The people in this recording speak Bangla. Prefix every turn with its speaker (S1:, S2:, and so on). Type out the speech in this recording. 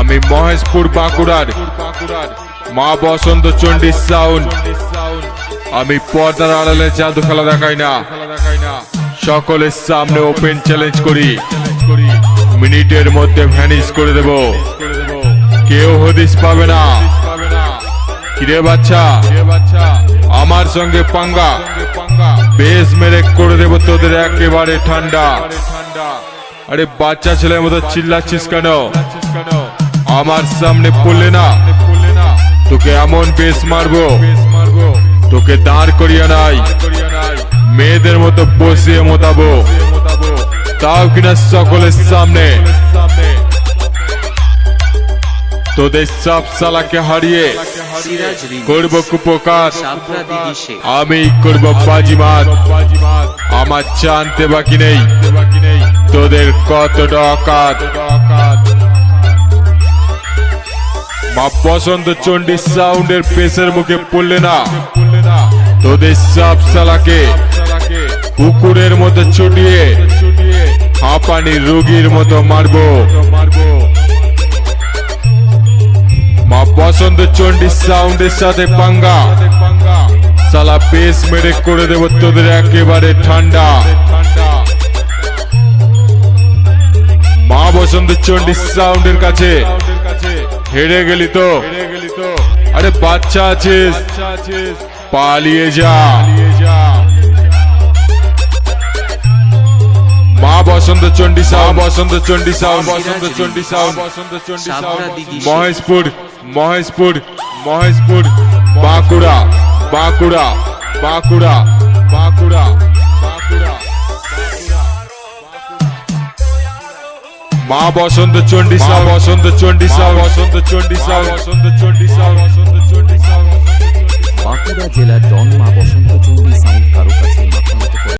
S1: আমি মহেশপুর বাঁকুড়ার মা বসন্ত চণ্ডী সাউন্ড আমি পর্দার আড়ালে জাদু খেলা দেখাই না। সকলের সামনে ওপেন চ্যালেঞ্জ করি। মিনিটের মধ্যে ভ্যানিশ করে দেব। কেউ হদিস পাবে না। কিরে বাচ্চা? আমার সঙ্গে পাঙ্গা। বেশ মেরে করে দেব তোদের একেবারে ঠান্ডা। আরে বাচ্চা ছেলের মতো চিল্লাচ্ছিস কেন? আমার সামনে পড়লে না। তোকে এমন বেশ মারবো। তোকে দাঁড় করিয়া নাই। মেয়েদের মতো বসিয়ে মোতাবো। তাও কিনা সকলের সামনে। তোদের সব সালাকে হারিয়ে করব কুপকার। আমি করব বাজিমাত। আমার জানতে বাকি নেই। তোদের কত ডকাত মা বসন্ত চণ্ডী সাউন্ডের পেশের মুখে পড়লে না। তোদের সব সালাকে কুকুরের মতো ছুটিয়ে, হাঁপানি রোগীর মতো মারবো। মা বসন্ত চণ্ডী সাউন্ডের সাথে পাঙ্গা। সালা বেশ মেরে করে দেব তোদের একেবারে ঠান্ডা। মা বসন্ত চণ্ডী সাউন্ডের কাছে হেরে গেলি তো। আরে বাচ্চা আছিস। পালিয়ে যা। Maa Basanta Chandi sound Basanta Chandi sound Basanta Chandi sound Basanta Chandi
S2: দিদি। শেখ।
S1: মহেশপুর মহেশপুর মহেশপুর বাঁকুড়া বাঁকুড়া বাঁকুড়া বাঁকুড়া। মা বসন্ত চণ্ডী সা বসন্ত চণ্ডী সা বসন্ত চণ্ডী সা বসন্ত চণ্ডী সা বসন্ত চণ্ডী সা
S3: বাঁকুড়া জেলার ডন মা বসন্ত চণ্ডী